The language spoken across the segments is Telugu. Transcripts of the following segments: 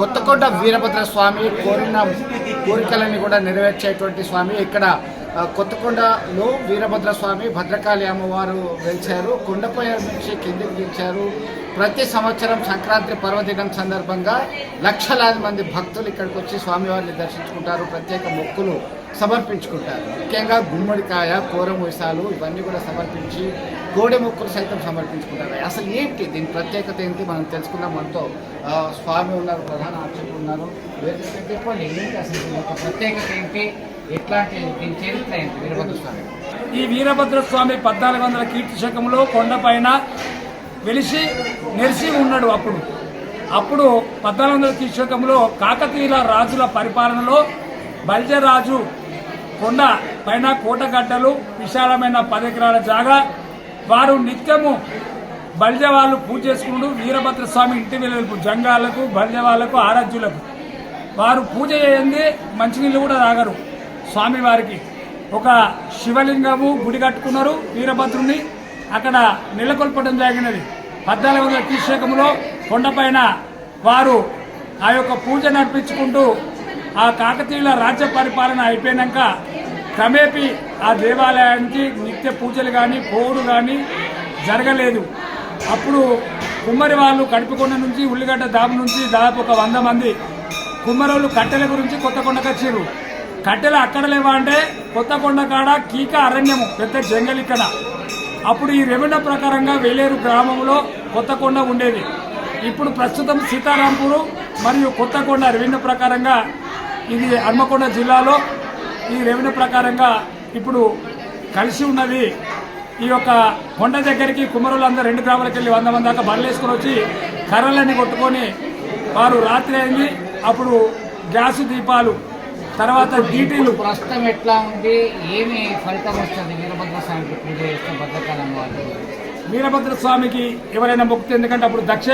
కొత్తకోట వీరభద్ర స్వామి కోరిన కోరికలన్నీ కూడా నెరవేర్చేటువంటి స్వామి. ఇక్కడ కొత్తకొండలో వీరభద్ర స్వామి భద్రకాళి అమ్మవారు వెలిచారు. కొండపై నుంచి కిందికి దించారు. ప్రతి సంవత్సరం సంక్రాంతి పర్వదినం సందర్భంగా లక్షలాది మంది భక్తులు ఇక్కడికి వచ్చి స్వామివారిని దర్శించుకుంటారు. ప్రత్యేక మొక్కులు సమర్పించుకుంటారు. ముఖ్యంగా గుమ్మడికాయ కూర ఇవన్నీ కూడా సమర్పించి గోడె మొక్కులు సైతం సమర్పించుకుంటారు. అసలు ఏంటి దీని ప్రత్యేకత ఏంటి? మనం తెలుసుకుందాం. మనతో స్వామి ఉన్నారు ప్రధాన అర్చకులు ఉన్నారు. చెప్పండి ఏంటి అసలు. యొక్క ప్రత్యేకత ఏంటి? ఎట్లాంటి దీని చరిత్ర ఏంటి? వీరభద్ర స్వామి. ఈ వీరభద్ర స్వామి పద్నాలుగు వందల కీర్తి శకంలో కొండపైన వెలిసి నెరిసి ఉన్నాడు అప్పుడు. అప్పుడు పద్నాలుగు వందల కీర్తి శకంలో కాకతీయుల రాజుల పరిపాలనలో బల్జరాజు కొండ పైన కోటగడ్డలు విశాలమైన పది ఎకరాల జాగా వారు నిత్యము బలిజవాళ్ళు పూజ చేసుకుంటూ వీరభద్ర స్వామి ఇంటి వెలుపు జంగాలకు బలిజవాళ్ళకు ఆరాధ్యులకు. వారు పూజ చేయండి మంచినీళ్ళు కూడా తాగరు. స్వామివారికి ఒక శివలింగము గుడి కట్టుకున్నారు వీరభద్రుని అక్కడ నెలకొల్పడం జరిగినది. పద్నాలుగు వందల కీశకంలో కొండపైన వారు ఆ యొక్క పూజ నడిపించుకుంటూ ఆ కాకతీయుల రాజ్య పరిపాలన అయిపోయినాక క్రమేపీ ఆ దేవాలయానికి నిత్య పూజలు కానీ పోరు కానీ జరగలేదు. అప్పుడు కుమ్మరి వాళ్ళు కడుపుకొండ నుంచి ఉల్లిగడ్డ దాబు నుంచి దాదాపు ఒక వంద మంది కుమ్మరోళ్ళు కట్టెల గురించి కొత్త కొండకొచ్చారు కట్టెలు అక్కడ లేవా అంటే కొత్తకొండ కాడ కీక అరణ్యము పెద్ద జంగల్ ఇక్కడ అప్పుడు ఈ రెవెన్యూ ప్రకారంగా వేలేరు గ్రామంలో కొత్తకొండ ఉండేది. ఇప్పుడు ప్రస్తుతం సీతారాంపూరు మరియు కొత్తకొండ రెవెన్యూ ప్రకారంగా ఇది హన్మకొండ జిల్లాలో ఈ రెవెన్యూ ప్రకారంగా ఇప్పుడు కలిసి ఉన్నది. ఈ యొక్క కొండ దగ్గరికి కుమ్మరులందరూ రెండు గ్రామాలకు వెళ్ళి వంద మంది దాకా బండ్లు వేసుకొని వచ్చి కర్రలన్నీ కొట్టుకొని వారు రాత్రి అయింది. అప్పుడు గ్యాస్ దీపాలు తర్వాత డీటీలు ప్రస్తుతం ఎట్లా ఉంది? ఏమి ఫలితం వస్తుంది? వీరభద్ర స్వామికి పూజ చేస్తే భద్రకాలం వాళ్ళు వీరభద్ర స్వామికి ఎవరైనా మొక్కితే ఎందుకంటే అప్పుడు దక్ష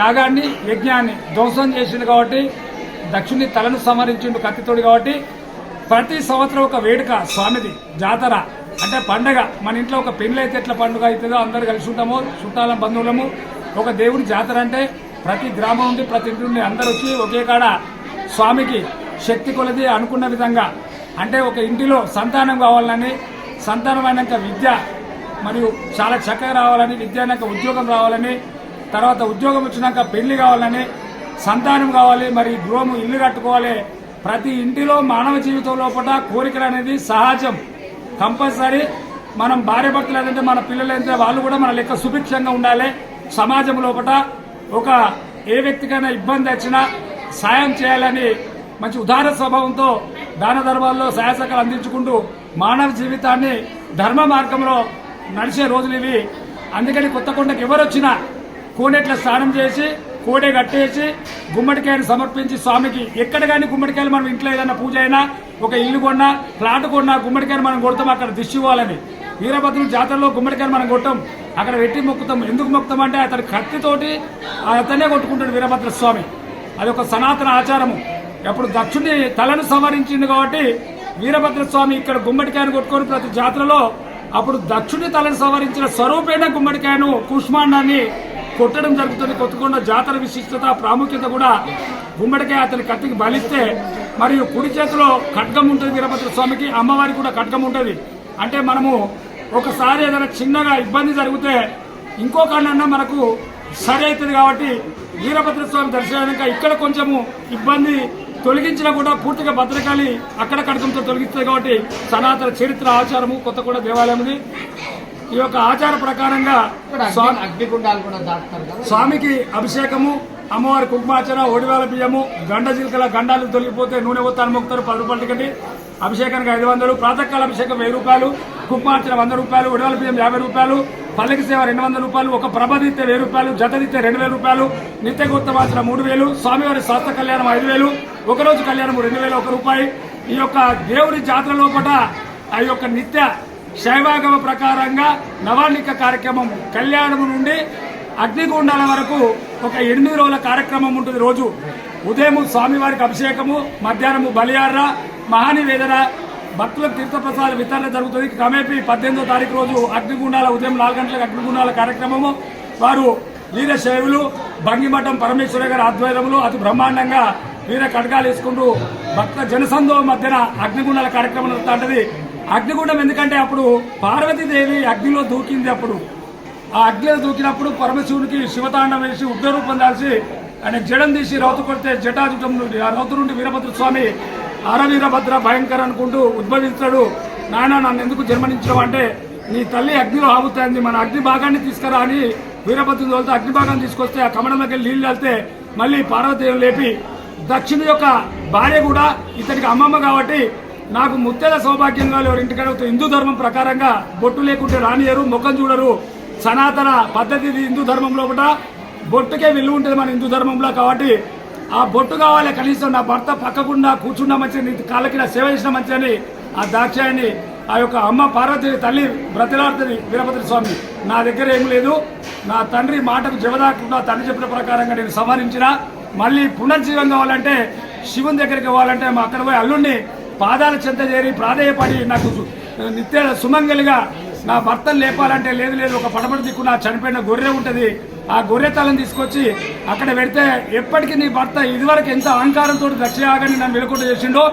యాగాన్ని యజ్ఞాన్ని ధ్వంసం చేసిండు కాబట్టి దక్షుని తలను సంహరించిండు కత్తితోడు కాబట్టి ప్రతి సంవత్సరం ఒక వేడుక స్వామిది జాతర అంటే పండగ. మన ఇంట్లో ఒక పెళ్ళి అయితే ఎట్లా పండుగ అవుతుందో అందరు కలిసి ఉంటాము చుట్టాల బంధువులము. ఒక దేవుడి జాతర అంటే ప్రతి గ్రామం నుండి ప్రతి ఇంటి నుండి అందరు వచ్చి ఒకే కాడ స్వామికి శక్తి కొలది అనుకున్న విధంగా. అంటే ఒక ఇంటిలో సంతానం కావాలని సంతానం అయినాక విద్య మరియు చాలా చక్కగా రావాలని విద్య అయినాక ఉద్యోగం రావాలని తర్వాత ఉద్యోగం వచ్చినాక పెళ్ళి కావాలని సంతానం కావాలి మరి గృహము ఇల్లు కట్టుకోవాలి ప్రతి ఇంటిలో మానవ జీవితం లోపల కోరికలు అనేది సహజం. కంపల్సరీ మనం భార్య భర్తలు ఏదంటే మన పిల్లలు అయితే వాళ్ళు కూడా మన లెక్క సుభిక్షంగా ఉండాలి. సమాజం లోపల ఒక ఏ వ్యక్తికైనా ఇబ్బంది వచ్చినా సాయం చేయాలని మంచి ఉదార స్వభావంతో దాన ధర్మాల్లో సహాయసకాలు అందించుకుంటూ మానవ జీవితాన్ని ధర్మ మార్గంలో నడిచే రోజులు ఇవి. అందుకని కొత్తకొండకి ఎవరు వచ్చినా కోడెట్ల స్నానం చేసి కోడే కట్టేసి గుమ్మడికాయను సమర్పించి స్వామికి ఎక్కడ కానీ గుమ్మడికాయలు మనం ఇంట్లో ఏదైనా పూజ అయినా ఒక ఇల్లు కొన్నా ప్లాట్ కొన్నా గుమ్మడికాయను మనం కొడతాం అక్కడ దిష్టి ఇవ్వాలని వీరభద్రుడు జాతరలో గుమ్మడికాయను మనం కొట్టాం. అక్కడ పెట్టి మొక్కుతాం. ఎందుకు మొక్కుతాం అంటే అతని కత్తితోటి అతనే కొట్టుకుంటాడు వీరభద్ర స్వామి. అది ఒక సనాతన ఆచారము. అప్పుడు దక్షుడి తలను సంవరించింది కాబట్టి వీరభద్ర స్వామి ఇక్కడ గుమ్మడికాయను కొట్టుకొని ప్రతి జాతరలో అప్పుడు దక్షుడి తలను సంవరించిన స్వరూపేణ గుమ్మడికాయను కుష్మాండాన్ని కొట్టడం జరుగుతుంది. కొత్తకొండ జాతర విశిష్టత ప్రాముఖ్యత కూడా గుమ్మడికాయ అతని కత్తికి బలిస్తే మరియు కుడి చేతిలో ఖడ్గం ఉంటుంది వీరభద్ర స్వామికి అమ్మవారికి కూడా ఖడ్గం ఉంటుంది. అంటే మనము ఒకసారి ఏదైనా చిన్నగా ఇబ్బంది జరిగితే ఇంకో కారణన్నా మనకు సరి అవుతుంది కాబట్టి వీరభద్ర స్వామి దర్శనాక ఇక్కడ కొంచెము ఇబ్బంది తొలగించినా కూడా పూర్తిగా భద్రకాళి అక్కడ కడకంతో తొలగిస్తుంది కాబట్టి సనాతన చరిత్ర ఆచారము కొత్తగూడ దేవాలయం ఉంది. ఈ యొక్క ఆచార ప్రకారంగా స్వామికి అభిషేకము అమ్మవారి కుంకుమార్చన ఒడివాల బియ్యము గండ జిలకల గండాలు తొలగిపోతే నూనె ఒత్తాను మొక్కుతారు పది రూపాయలు టికెట్. అభిషేకానికి ఐదు వందలు ప్రాతకాల అభిషేకం వెయ్యి రూపాయలు కుంకుమార్చన వంద రూపాయలు ఒడివాల బియ్యం యాభై రూపాయలు పల్లకి సేవ రెండు వందల రూపాయలు ఒక ప్రభదిత్తే వెయ్యి రూపాయలు జతదిత్తే రెండు వేల రూపాయలు నిత్య గుర్తమార్చన మూడు వేలు స్వామివారి శాస్త్ర కళ్యాణం ఐదు వేలు ఒకరోజు కళ్యాణం రెండు వేల ఒక రూపాయి. ఈ యొక్క దేవుడి జాతర లోపల ఆ యొక్క నిత్య శైవాగమ ప్రకారంగా నవాళిక కార్యక్రమం కళ్యాణము నుండి అగ్నిగుండాల వరకు ఒక ఎనిమిది రోజుల కార్యక్రమం ఉంటుంది రోజు. ఉదయం స్వామివారికి అభిషేకము మధ్యాహ్నము బలియార మహానివేదన భక్తుల తీర్థప్రసాద వితరణ జరుగుతుంది. క్రమేపీ పద్దెనిమిదో తారీఖు రోజు అగ్నిగుండాల ఉదయం నాలుగు గంటలకు అగ్నిగుండాల కార్యక్రమము. వారు వీరశైవులు భంగిమఠం పరమేశ్వర గారి ఆధ్వర్యంలో అతి బ్రహ్మాండంగా వీర కడగాలు వేసుకుంటూ భక్త జనసందోహం మధ్యన అగ్నిగుండాల కార్యక్రమం జరుగుతుంటది అగ్నిగుండం ఎందుకంటే అప్పుడు పార్వతీదేవి అగ్నిలో దూకింది అప్పుడు. ఆ అగ్నిలో దూకినప్పుడు పరమశివునికి శివతాండం వేసి ఉగ్రరూపం దాల్చి ఆయన జడం తీసి రౌతు కొడితే జటాజుటం నుండి ఆ రౌతు నుండి వీరభద్ర స్వామి అరవీరభద్ర భయంకర అనుకుంటూ ఉద్భవిస్తాడు నాయన నన్ను ఎందుకు జన్మనించడం అంటే నీ తల్లి అగ్నిలో ఆగుతుంది. మన అగ్ని భాగాన్ని తీసుకురా అని వీరభద్రుని తోలితే అగ్ని భాగం తీసుకొస్తే ఆ కమలంలోకి వెళ్ళి నీళ్ళు వెళ్తే మళ్ళీ పార్వతీయం లేపి దక్షిణ యొక్క భార్య కూడా ఇతనికి అమ్మమ్మ కాబట్టి నాకు ముత్తేద సౌభాగ్యంగా ఎవరి ఇంటికాడ హిందూ ధర్మం ప్రకారంగా బొట్టు లేకుంటే రానియరు ముఖం చూడరు. సనాతన పద్ధతి ఇది హిందూ ధర్మంలో కూడా బొట్టుకే విలువ ఉంటుంది మన హిందూ ధర్మంలో కాబట్టి ఆ బొట్టు కావాలి కనీసం నా భర్త పక్కకుండా కూర్చున్నా మంచిది కాళ్ళకి నా సేవ చేసిన మంచిదని ఆ దాక్షాయని ఆ యొక్క అమ్మ పార్వతి తల్లి బ్రతిలాడుతుంది వీరభద్ర స్వామి. నా దగ్గర ఏం లేదు. నా తండ్రి మాటకు జవదాకుండా తండ్రి చెప్పిన ప్రకారంగా నేను సంహరించిన మళ్ళీ పునర్జీవం కావాలంటే శివుని దగ్గరికి పోవాలంటే మా అక్కడ పోయి అల్లుడిని పాదాల చెంత చేరి ప్రాధేయపడి నాకు నిత్య సుమంగలిగా నా భర్తను లేపాలంటే లేదు లేదు ఒక పడమటి దిక్కు నా చనిపోయిన గొర్రె ఉంటుంది. ఆ గొర్రె తలను తీసుకొచ్చి అక్కడ పెడితే ఎప్పటికీ నీ భర్త ఇదివరకు ఎంత అహంకారంతో దక్షయాగాని నన్ను వెలుకుంటూ చేసిండో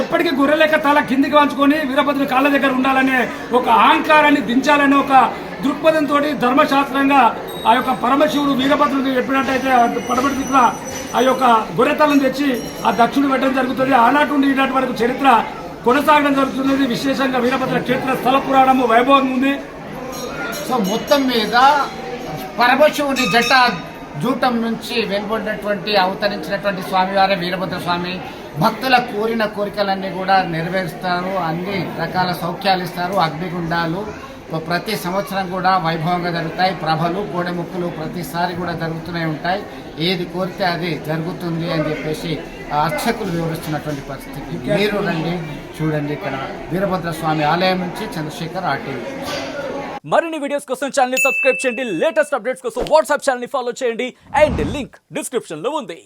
ఎప్పటికీ గొర్రె లెక్క తల కిందికి వంచుకొని వీరభద్రుడి కాళ్ళ దగ్గర ఉండాలనే ఒక అహంకారాన్ని దించాలనే ఒక దృక్పథంతో ధర్మశాస్త్రంగా ఆ యొక్క పరమశివుడు వీరభద్రుడు చెప్పినట్టయితే పడబడి దిక్కున ఆ యొక్క గొర్రెతలను తెచ్చి ఆ దక్షుడు పెట్టడం జరుగుతుంది. ఆనాటి నుండి ఈనాటి వరకు చరిత్ర కొనసాగడం జరుగుతున్నది. విశేషంగా వీరభద్ర క్షేత్ర స్థల పురాణము వైభవం ఉంది. సో మొత్తం మీద పరమశివుని జట జూటం నుంచి వెలువడినటువంటి అవతరించినటువంటి స్వామివారే వీరభద్ర స్వామి. భక్తుల కోరిన కోరికలన్నీ కూడా నెరవేరుస్తారు. అన్ని రకాల సౌఖ్యాలు ఇస్తారు. అగ్నిగుండాలు ప్రతి సంవత్సరం కూడా వైభవంగా జరుగుతాయి. ప్రభలు కోడెముక్కులు ప్రతిసారి కూడా జరుగుతూనే ఉంటాయి. ఏది కోరితే అది జరుగుతుంది అని చెప్పేసి ఆ అర్చకులు వివరిస్తున్నటువంటి పరిస్థితి. మీరు రండి చూడండి ఇక్కడ వీరభద్ర స్వామి ఆలయం నుంచి చంద్రశేఖర్ ఆర్టీవీ మరిన్ని వీడియోస్ కోసం ఛానల్ సబ్స్క్రైబ్ చేయండి. లేటెస్ట్ అప్డేట్స్ కోసం వాట్సాప్ ఛానల్ ఫాలో చేయండి. అండ్ లింక్ డిస్క్రిప్షన్లో ఉంది.